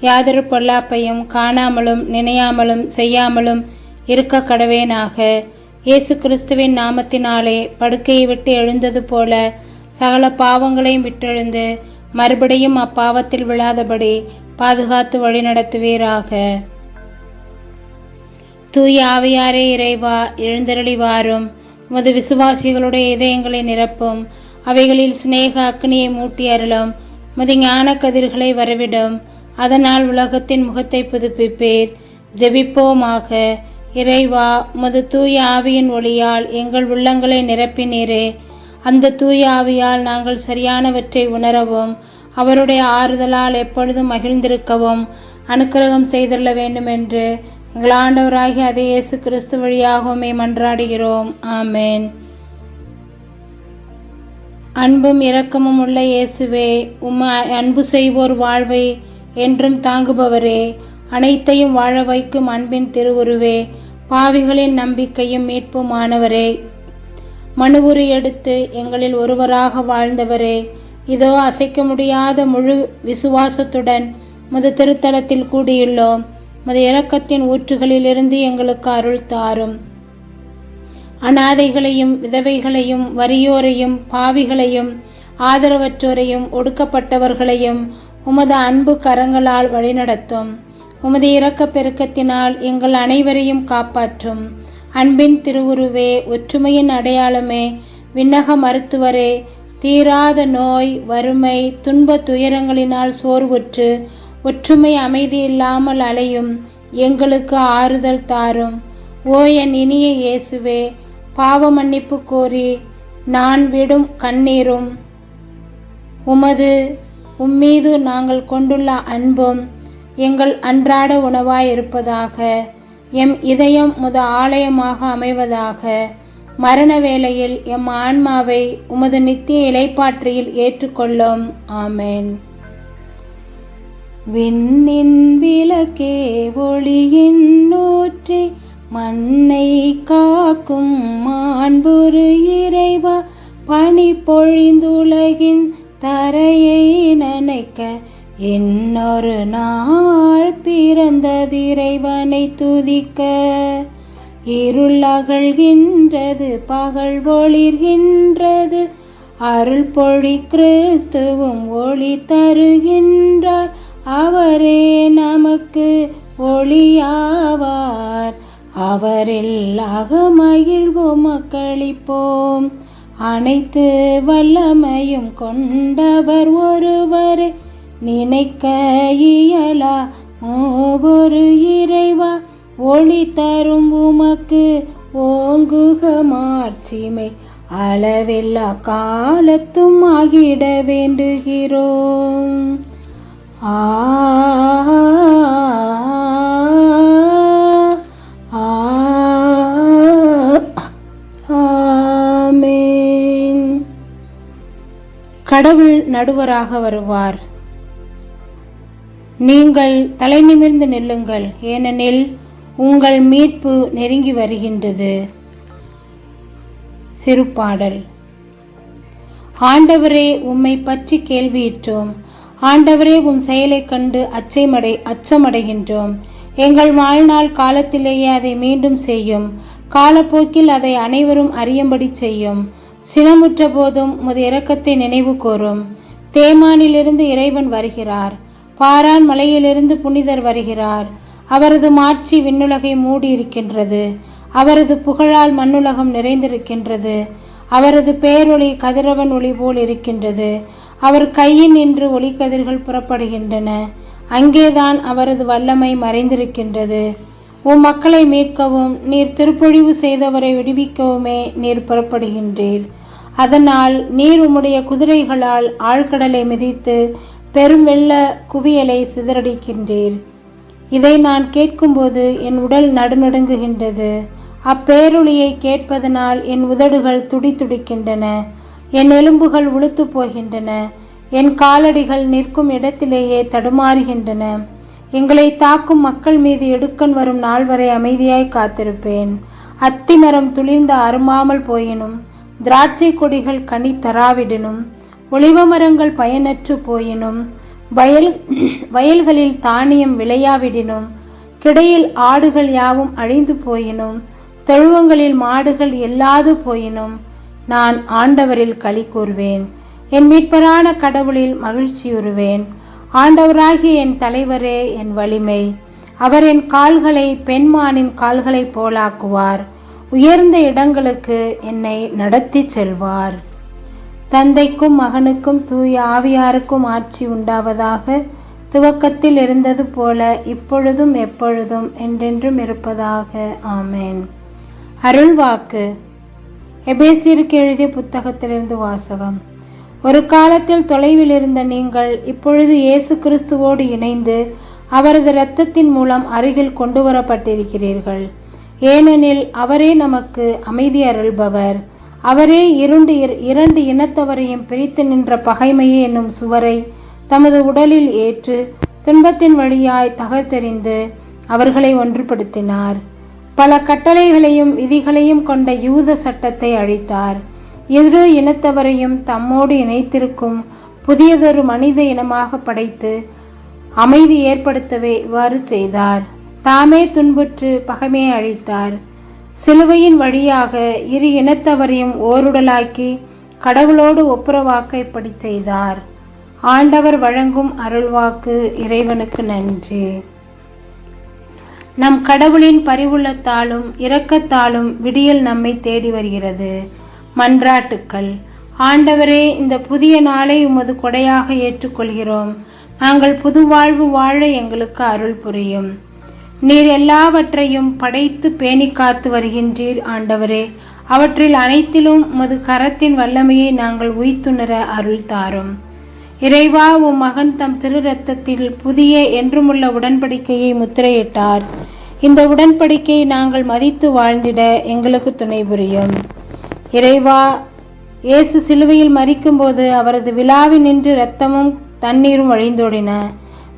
யாதொரு பொல்லாப்பையும் காணாமலும் நினையாமலும் செய்யாமலும் இருக்க கடவேனாக. இயேசு கிறிஸ்துவின் நாமத்தினாலே படுக்கையை விட்டு எழுந்தது போல சகல பாவங்களையும் விட்டெழுந்து மறுபடியும் அப்பாவத்தில் விழாதபடி பாதுகாத்து வழிநடத்துவீராக தூய ஆவியாரே இறைவா எழுந்தருளி வாரும் உமது விசுவாசிகளுடைய இதயங்களை நிரப்பும். அவைகளில் சிநேக அக்னியை மூட்டி அருளும். உமது ஞான கதிர்களை வரவிடும். அதனால் உலகத்தின் முகத்தை புதுப்பிப்பீர். ஜெபிப்போமாக. இறைவா உமது தூய ஆவியின் ஒளியால் எங்கள் உள்ளங்களை நிரப்பினீரே. அந்த தூய ஆவியால் நாங்கள் சரியானவற்றை உணரவும் அவருடைய ஆறுதலால் எப்பொழுதும் மகிழ்ந்திருக்கவும் அனுக்கிரகம் செய்துள்ள வேண்டும் என்று எங்கள் ஆண்டவராகி அதே இயேசு கிறிஸ்து வழியாகவுமே மன்றாடுகிறோம் ஆமேன். அன்பும் இரக்கமும் உள்ள இயேசுவே உம்மை அன்பு செய்வோர் வாழ்வை என்றும் தாங்குபவரே அனைத்தையும் வாழ வைக்கும் அன்பின் திருவுருவே பாவிகளின் நம்பிக்கையும் மீட்புமானவரே. மனுவுரி எடுத்து எங்களில் ஒருவராக வாழ்ந்தவரே இதோ அசைக்க முடியாத முழு விசுவாசத்துடன் முது திருத்தலத்தில் கூடியுள்ளோம். முது இரக்கத்தின் ஊற்றுகளிலிருந்து எங்களுக்கு அருள் தாரும். அனாதைகளையும் விதவைகளையும் வறியோரையும் பாவிகளையும் ஆதரவற்றோரையும் ஒடுக்கப்பட்டவர்களையும் உமது அன்பு கரங்களால் வழிநடத்தும். உமது இரக்க பெருக்கத்தினால் எங்கள் அனைவரையும் காப்பாற்றும். அன்பின் திருவுருவே ஒற்றுமையின் அடையாளமே விண்ணக மருத்துவரே தீராத நோய் வறுமை துன்ப துயரங்களினால் சோர்வுற்று ஒற்றுமை அமைதி இல்லாமல் அலையும் எங்களுக்கு ஆறுதல் தாரும். ஓ என் இனிய இயேசுவே பாவ மன்னிப்பு கோரி நான் விடும் கண்ணீரும் உமது உம்மீது நாங்கள் கொண்டுள்ள அன்பும் எங்கள் அன்றாட உணவாய் இருப்பதாக எம் இதயம் முத ஆலயமாக அமைவதாக மரண வேளையில் எம் ஆன்மாவை உமது நித்திய இலைப்பாற்றியில் ஏற்றுக்கொள்ளும். ஆமேன். விண்ணின் விளக்கே ஒளியின் நூற்றி மண்ணை காக்கும் மாண்புரு இறைவா பனி பொழிந்துலகின் தரையை நனைக்க இன்னொரு நாள் பிறந்ததிரைவனை துதிக்க. இருள் அகழ்கின்றது பகல் ஒளிர்கின்றது. அருள் பொழி கிறிஸ்துவும் ஒளி தருகின்றார். அவரே நமக்கு ஒளியாவார். அவரில் அகமகிழ்வோம் மக்களிப்போம். அனைத்து வல்லமையும் கொண்டவர் ஒருவர். நினைக்க இயலா ஒவ்வொரு இறைவா. ஒளி தரும் உமக்கு ஓங்குக மாட்சிமை. அளவில்லா காலத்தும் ஆகிட வேண்டுகிறோம். ஆ கடவுள் நடுவராக வருவார். நீங்கள் தலை நிமிர்ந்து நில்லுங்கள் ஏனெனில் உங்கள் மீட்பு நெருங்கி வருகின்றது. சிறுபாடல். ஆண்டவரே உம்மை பற்றி கேள்வியிட்டோம். ஆண்டவரே உம் செயலை கண்டு அச்சமடை அச்சமடைகின்றோம். எங்கள் வாழ்நாள் காலத்திலேயே அதை மீண்டும் செய்யும். காலப்போக்கில் அதை அனைவரும் அறியும்படி செய்யும். சினமுற்ற போதும் முது இரக்கத்தை நினைவு கூறும். தேமானிலிருந்து இறைவன் வருகிறார். பாரான் மலையிலிருந்து புனிதர் வருகிறார். அவரது மாட்சி விண்ணுலகை மூடியிருக்கின்றது. அவரது புகழால் மண்ணுலகம் நிறைந்திருக்கின்றது. அவரது பேரொளி கதிரவன் ஒளி போல் இருக்கின்றது. அவர் கையில் நின்று ஒளிக்கதிர்கள் புறப்படுகின்றன. அங்கேதான் அவரது வல்லமை மறைந்திருக்கின்றது. உம் மக்களை மீட்கவும் நீர் திருப்பொழிவு செய்தவரை விடுவிக்கவுமே நீர் புறப்படுகின்றீர். அதனால் நீர் உம்முடைய குதிரைகளால் ஆழ்கடலை மிதித்து பெரும் வெள்ள குவியலை சிதறடிக்கின்றீர். இதை நான் கேட்கும்போது என் உடல் நடுநடுங்குகின்றது. அப்பேரொளியை கேட்பதனால் என் உதடுகள் துடித்துடிக்கின்றன என் எலும்புகள் உளுத்து போகின்றன. என் காலடிகள் நிற்கும் இடத்திலேயே தடுமாறுகின்றன. எங்களை தாக்கும் மக்கள் மீது எடுக்கன் வரும் நாள் வரை அமைதியாய் காத்திருப்பேன். அத்திமரம் துளிர்ந்த அருமாமல் போயினும் திராட்சை கொடிகள் கனி தராவிடனும் ஒளிவ மரங்கள் பயனற்று போயினும் வயல் வயல்களில் தானியம் விளையாவிடினும் கிடையில் ஆடுகள் யாவும் அழிந்து போயினும் தொழுவங்களில் மாடுகள் எல்லாது போயினும் நான் ஆண்டவரில் களி கூறுவேன். என் மீட்பரான கடவுளில் மகிழ்ச்சியுறுவேன். ஆண்டவராகிய என் தலைவரே என் வலிமை. அவர் என் கால்களை பெண்மானின் கால்களைப் போலாக்குவார். உயர்ந்த இடங்களுக்கு என்னை நடத்தி செல்வார். தந்தைக்கும் மகனுக்கும் தூய ஆவியாருக்கும் ஆட்சி உண்டாவதாக துவக்கத்தில் இருந்தது போல இப்பொழுதும் எப்பொழுதும் என்றென்றும் இருப்பதாக. ஆமேன். அருள்வாக்கு. எபேசியருக்கு எழுதிய புத்தகத்திலிருந்து வாசகம். ஒரு காலத்தில் தொலைவில் இருந்த நீங்கள் இப்பொழுது இயேசு கிறிஸ்துவோடு இணைந்து அவரது இரத்தத்தின் மூலம் அருகில் கொண்டு வரப்பட்டிருக்கிறீர்கள். ஏனெனில் அவரே நமக்கு அமைதி அருள்பவர். அவரே இருண்டு இரண்டு இனத்தவரையும் பிரித்து நின்ற பகைமையே என்னும் சுவரை தமது உடலில் ஏற்று துன்பத்தின் வழியாய் தகர்த்தெறிந்து அவர்களை ஒன்றுபடுத்தினார். பல கட்டளைகளையும் விதிகளையும் கொண்ட யூத சட்டத்தை அழித்தார். எதிரு இனத்தவரையும் தம்மோடு இணைத்திருக்கும் புதியதொரு மனித இனமாக படைத்து அமைதி ஏற்படுத்தவே இவ்வாறு செய்தார். தாமே துன்புற்று பகமே அழித்தார். சிலுவையின் வழியாக இரு இனத்தவரையும் ஓருடலாக்கி கடவுளோடு ஒப்புரவாக்க இப்படி செய்தார். ஆண்டவர் வழங்கும் அருள்வாக்கு இறைவனுக்கு நன்றி. நம் கடவுளின் பரிவுள்ளத்தாலும் இரக்கத்தாலும் விடியல் நம்மை தேடி வருகிறது. மன்றாட்டுக்கள். ஆண்டவரே இந்த புதிய நாளை உமது கொடையாக ஏற்றுக்கொள்கிறோம். நாங்கள் புது வாழ்வு வாழ எங்களுக்கு அருள் புரியும். நீர் எல்லாவற்றையும் படைத்து பேணி காத்து வருகின்றீர் ஆண்டவரே. அவற்றில் அனைத்திலும் உமது கரத்தின் வல்லமையை நாங்கள் உய்த்துணர அருள் தாரும். இறைவா உம் மகன் தம் திரு ரத்தத்தில் புதிய என்றுமுள்ள உடன்படிக்கையை முத்திரையிட்டார். இந்த உடன்படிக்கையை நாங்கள் மதித்து வாழ்ந்திட எங்களுக்கு துணை புரியும். இறைவா இயேசு சிலுவையில் மறிக்கும்போது அவரது விழாவில் நின்று இரத்தமும் தண்ணீரும் வழிந்தோடின.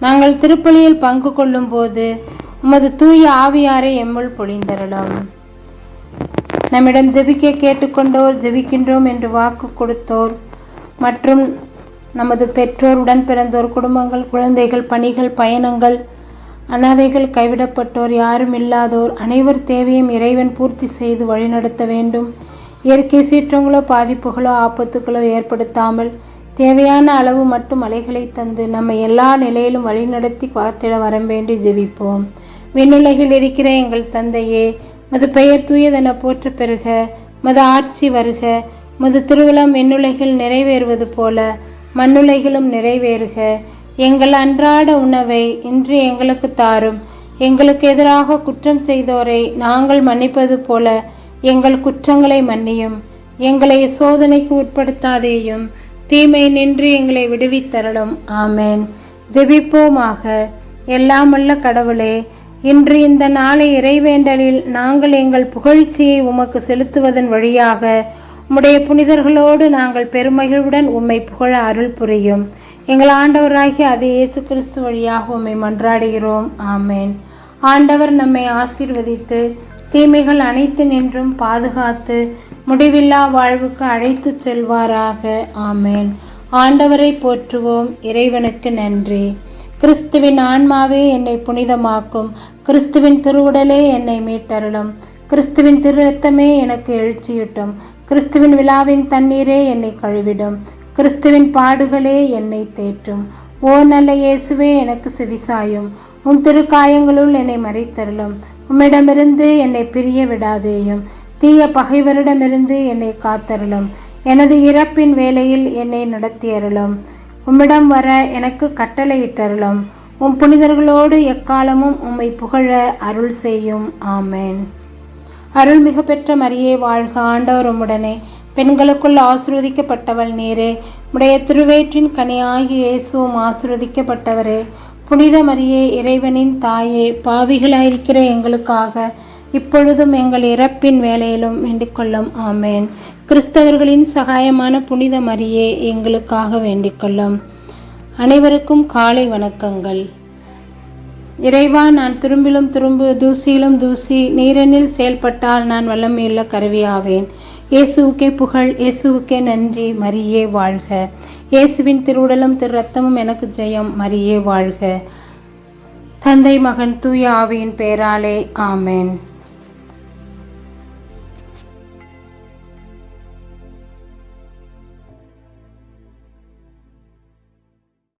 நாங்கள் திருப்பலியில் பங்கு கொள்ளும் போது உமது தூய ஆவியாரை எம்முள் பொழிந்தரலாம் நம்மிடம் ஜெபிக்க கேட்டுக்கொண்டோர் ஜெபிக்கின்றோம் என்று வாக்கு கொடுத்தோர் மற்றும் நமது பெற்றோர் உடன் பிறந்தோர் குடும்பங்கள் குழந்தைகள் பணிகள் பயணங்கள் அனாதைகள் கைவிடப்பட்டோர் யாரும் இல்லாதோர் அனைவர் தேவையும் இறைவன் பூர்த்தி செய்து வழிநடத்த வேண்டும். இயற்கை சீற்றங்களோ பாதிப்புகளோ ஆபத்துகளோ ஏற்படுத்தாமல் தேவையான அளவு மட்டும் மலைகளை தந்து நம்மை எல்லா நிலையிலும் வழிநடத்தி காத்திட வரம்பேண்டி ஜெபிப்போம். விண்ணுலகில் இருக்கிற எங்கள் தந்தையே மது பெயர் தூயதென போற்ற பெறுக மது ஆட்சி வருக மது திருவிழம் விண்ணுலகில் நிறைவேறுவது போல மண்ணுலகிலும் நிறைவேறுக. எங்கள் அன்றாட உணவை இன்று எங்களுக்கு தாரும். எங்களுக்கு எதிராக குற்றம் செய்தோரை நாங்கள் மன்னிப்பது போல எங்கள் குற்றங்களை மன்னியும். எங்களை சோதனைக்கு உட்படுத்தாதேயும். தீமை நின்று எங்களை விடுவித்தரலும் ஆமேன். ஜெபிப்போமாக. எல்லாமல்ல கடவுளே இன்று இந்த நாளை இறைவேண்டலில் நாங்கள் எங்கள் புகழ்ச்சியை உமக்கு செலுத்துவதன் வழியாக உம்முடைய புனிதர்களோடு நாங்கள் பெருமகிழ்வுடன் உம்மை புகழ அருள் புரியும். எங்கள் ஆண்டவராகிய அதே இயேசு கிறிஸ்து வழியாக உம்மை மன்றாடுகிறோம். ஆமேன். ஆண்டவர் நம்மை ஆசீர்வதித்து தீமைகள் அனைத்து நின்றும் பாதுகாத்து முடிவில்லா வாழ்வுக்கு அழைத்துச் செல்வாராக. ஆமேன். ஆண்டவரை போற்றுவோம். இறைவனுக்கு நன்றி. கிறிஸ்துவின் ஆன்மாவே என்னை புனிதமாக்கும். கிறிஸ்துவின் திருவுடலே என்னை மீட்டருளும். கிறிஸ்துவின் திருரத்தமே எனக்கு எழுச்சியூட்டும். கிறிஸ்துவின் விழாவின் தண்ணீரே என்னை கழுவிடும். கிறிஸ்துவின் பாடுகளே என்னை தேற்றும். ஓ நல்ல இயேசுவே எனக்கு செவிசாயும். உம் திருக்காயங்களுள் என்னை மறைத்தருளும். உம்மிடமிருந்து என்னை பிரிய விடாதேயும். தீய பகைவரிடமிருந்து என்னை காத்தருளும். எனது இறப்பின் வேலையில் என்னை நடத்தியருளும். உம்மிடம் வர எனக்கு கட்டளையிட்டருளும். உம் புனிதர்களோடு எக்காலமும் உம்மை புகழ அருள் செய்யும். ஆமேன். அருள்மிகு பெற்ற மரியே வாழ்க ஆண்டவர் உம்முடனே. பெண்களுக்குள் ஆசிர்வதிக்கப்பட்டவள் நீரே. உடைய திருவேற்றின் கனியாகி இயேசுவும் ஆசிர்வதிக்கப்பட்டவரே. புனித மரியே இறைவனின் தாயே பாவிகளாயிருக்கிற எங்களுக்காக இப்பொழுதும் எங்கள் இறப்பின் வேலையிலும் வேண்டிக்கொள்ளும். ஆமேன். கிறிஸ்தவர்களின் சகாயமான புனித மரியே எங்களுக்காக வேண்டிக்கொள்ளும். அனைவருக்கும் காலை வணக்கங்கள். இறைவா நான் திரும்பிலும் துரும்பு தூசியிலும் தூசி நீரெனில் செயல்பட்டால் நான் வல்லமையுள்ள கருவியாவேன். இயேசுவுக்கே புகழ் இயேசுவுக்கே நன்றி மரியே வாழ்க. இயேசுவின் திருவுடலும் திரு ரத்தமும் எனக்கு ஜெயம் மரியே வாழ்க. தந்தை மகன் தூய ஆவியின் பெயராலே ஆமேன்.